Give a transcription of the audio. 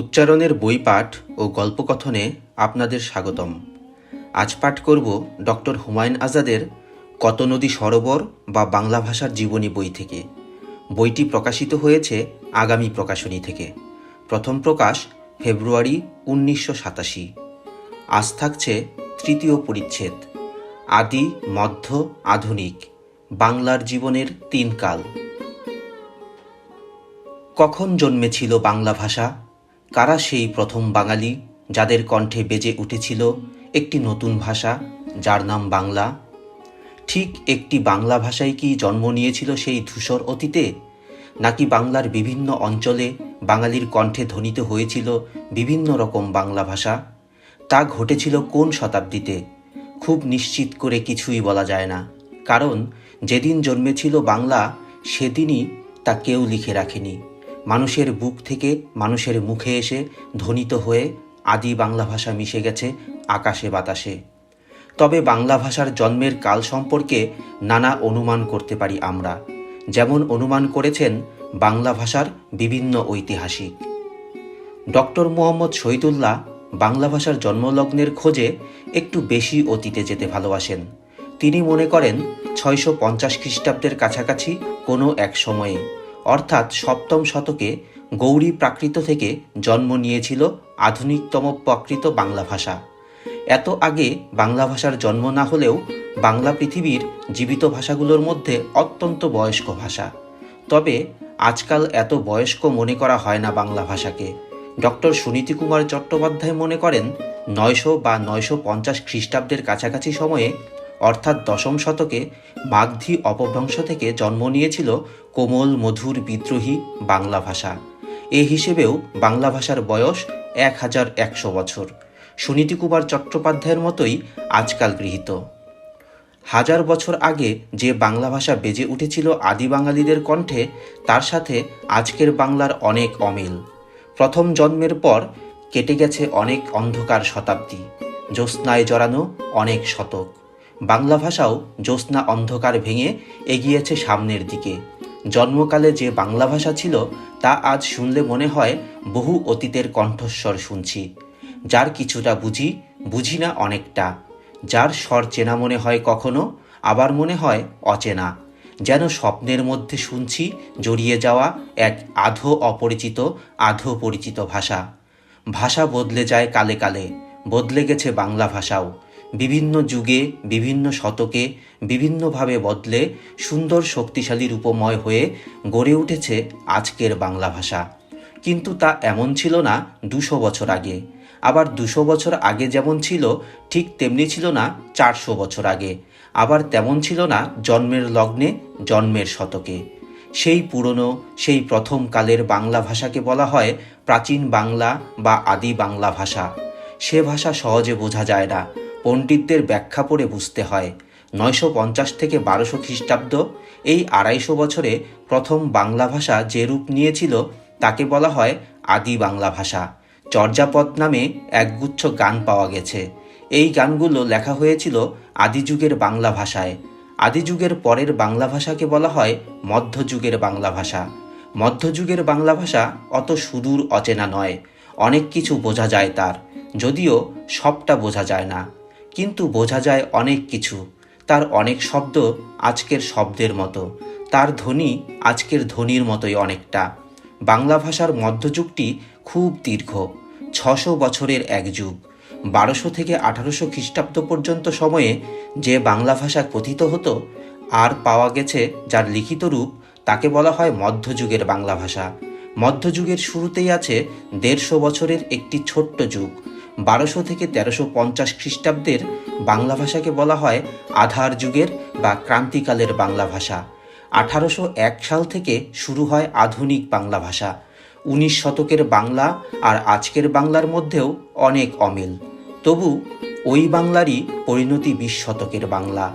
উচ্চারণের বই পাঠ ও গল্পকথনে আপনাদের স্বাগতম। আজ পাঠ করব ডক্টর হুমায়ুন আজাদের কত নদী সরোবর বা বাংলা ভাষার জীবনী বই থেকে। বইটি প্রকাশিত হয়েছে আগামী প্রকাশনী থেকে। প্রথম প্রকাশ ফেব্রুয়ারি উনিশশো সাতাশি। আজ থাকছে তৃতীয় পরিচ্ছেদ। আদি, মধ্য, আধুনিক। বাংলার জীবনের তিন কাল। কখন জন্মেছিল বাংলা ভাষা? কারা সেই প্রথম বাঙালি যাদের কণ্ঠে বেজে উঠেছিল একটি নতুন ভাষা, যার নাম বাংলা? ঠিক একটি বাংলা ভাষায় কি জন্ম নিয়েছিল সেই ধূসর অতীতে? নাকি বাংলার বিভিন্ন অঞ্চলে বাঙালির কণ্ঠে ধ্বনিত হয়েছিল বিভিন্ন রকম বাংলা ভাষা? তা ঘটেছিল কোন শতাব্দীতে? খুব নিশ্চিত করে কিছুই বলা যায় না। কারণ, যেদিন জন্মেছিল বাংলা, সেদিনই তা কেউ লিখে রাখেনি। মানুষের বুক থেকে মানুষের মুখে এসে ধ্বনিত হয়ে আদি বাংলা ভাষা মিশে গেছে আকাশে বাতাসে। তবে বাংলা ভাষার জন্মের কাল সম্পর্কে নানা অনুমান করতে পারি আমরা। যেমন অনুমান করেছেন বাংলা ভাষার বিভিন্ন ঐতিহাসিক। ডক্টর মোহাম্মদ শহীদুল্লাহ বাংলা ভাষার জন্মলগ্নের খোঁজে একটু বেশি অতীতে যেতে ভালোবাসেন। তিনি মনে করেন ছয়শো পঞ্চাশ খ্রিস্টাব্দের কাছাকাছি কোনো এক সময়ে অর্থাৎ সপ্তম শতকে গৌরী প্রাকৃত থেকে জন্ম নিয়েছিল আধুনিকতম প্রাকৃত বাংলা ভাষা। এত আগে বাংলা ভাষার জন্ম না হলেও বাংলা পৃথিবীর জীবিত ভাষাগুলোর মধ্যে অত্যন্ত বয়স্ক ভাষা। তবে আজকাল এত বয়স্ক মনে করা হয় না বাংলা ভাষাকে। ডক্টর সুনীতি কুমার চট্টোপাধ্যায় মনে করেন, নয়শো বা নয়শো পঞ্চাশ খ্রিস্টাব্দের কাছাকাছি সময়ে অর্থাৎ দশম শতকে মাগধী অপভ্রংশ থেকে জন্ম নিয়েছিল কোমল, মধুর বিদ্রোহী বাংলা ভাষা। এ হিসেবেও বাংলা ভাষার বয়স এক হাজার একশো বছর। সুনীতি কুমার চট্টোপাধ্যায়ের মতোই আজকাল গৃহীত। হাজার বছর আগে যে বাংলা ভাষা বেজে উঠেছিল আদি বাঙালিদের কণ্ঠে, তার সাথে আজকের বাংলার অনেক অমিল। প্রথম জন্মের পর কেটে গেছে অনেক অন্ধকার শতাব্দী। জ্যোৎস্নায় জড়ানো অনেক শতক। বাংলা ভাষাও জ্যোৎস্না অন্ধকার ভেঙে এগিয়েছে সামনের দিকে। জন্মকালে যে বাংলা ভাষা ছিল, তা আজ শুনলে মনে হয় বহু অতীতের কণ্ঠস্বর শুনছি। যার কিছুটা বুঝি বুঝি না অনেকটা। যার স্বর চেনা মনে হয় কখনো, আবার মনে হয় অচেনা। যেন স্বপ্নের মধ্যে শুনছি জড়িয়ে যাওয়া এক আধো অপরিচিত, আধো পরিচিত ভাষা। ভাষা বদলে যায় কালে কালে, বদলে গেছে বাংলা ভাষাও। বিভিন্ন যুগে, বিভিন্ন শতকে, বিভিন্নভাবে বদলে সুন্দর শক্তিশালী রূপময় হয়ে গড়ে উঠেছে আজকের বাংলা ভাষা। কিন্তু তা এমন ছিল না দুশো বছর আগে। আবার দুশো বছর আগে যেমন ছিল, ঠিক তেমনি ছিল না চারশো বছর আগে। আবার তেমন ছিল না জন্মের লগ্নে, জন্মের শতকে। সেই পুরনো, সেই প্রথম কালের বাংলা ভাষাকে বলা হয় প্রাচীন বাংলা বা আদি বাংলা ভাষা। সে ভাষা সহজে বোঝা যায় না। পণ্ডিতদের ব্যাখ্যা পড়ে বুঝতে হয়। নয়শো পঞ্চাশ থেকে বারোশো খ্রিস্টাব্দ এই আড়াইশো বছরে প্রথম বাংলা ভাষা যে রূপ নিয়েছিল তাকে বলা হয় আদি বাংলা ভাষা। চর্যাপদ নামে একগুচ্ছ গান পাওয়া গেছে। এই গানগুলো লেখা হয়েছিল আদিযুগের বাংলা ভাষায়। আদিযুগের পরের বাংলা ভাষাকে বলা হয় মধ্যযুগের বাংলা ভাষা। মধ্যযুগের বাংলা ভাষা অত সুদূর অচেনা নয়। অনেক কিছু বোঝা যায় তার। যদিও সবটা বোঝা যায় না। কিন্তু বোঝা যায় অনেক কিছু। তার অনেক শব্দ আজকের শব্দের মতো। তার ধ্বনি আজকের ধ্বনির মতোই অনেকটা। বাংলা ভাষার মধ্যযুগটি খুব দীর্ঘ, ছশো বছরের এক যুগ। বারোশো থেকে আঠারোশো খ্রিস্টাব্দ পর্যন্ত সময়ে যে বাংলা ভাষা কথিত হতো, আর পাওয়া গেছে যার লিখিত রূপ তাকে বলা হয় মধ্যযুগের বাংলা ভাষা। মধ্যযুগের শুরুতেই আছে দেড়শো বছরের একটি ছোট্ট যুগ। বারোশো থেকে তেরোশো পঞ্চাশ খ্রিস্টাব্দের বাংলা ভাষাকে বলা হয় আধার যুগের বা ক্রান্তিকালের বাংলা ভাষা। আঠারোশো এক সাল থেকে শুরু হয় আধুনিক বাংলা ভাষা। উনিশ শতকের বাংলা আর আজকের বাংলার মধ্যেও অনেক অমিল। তবু ওই বাংলারই পরিণতি বিশ শতকের বাংলা।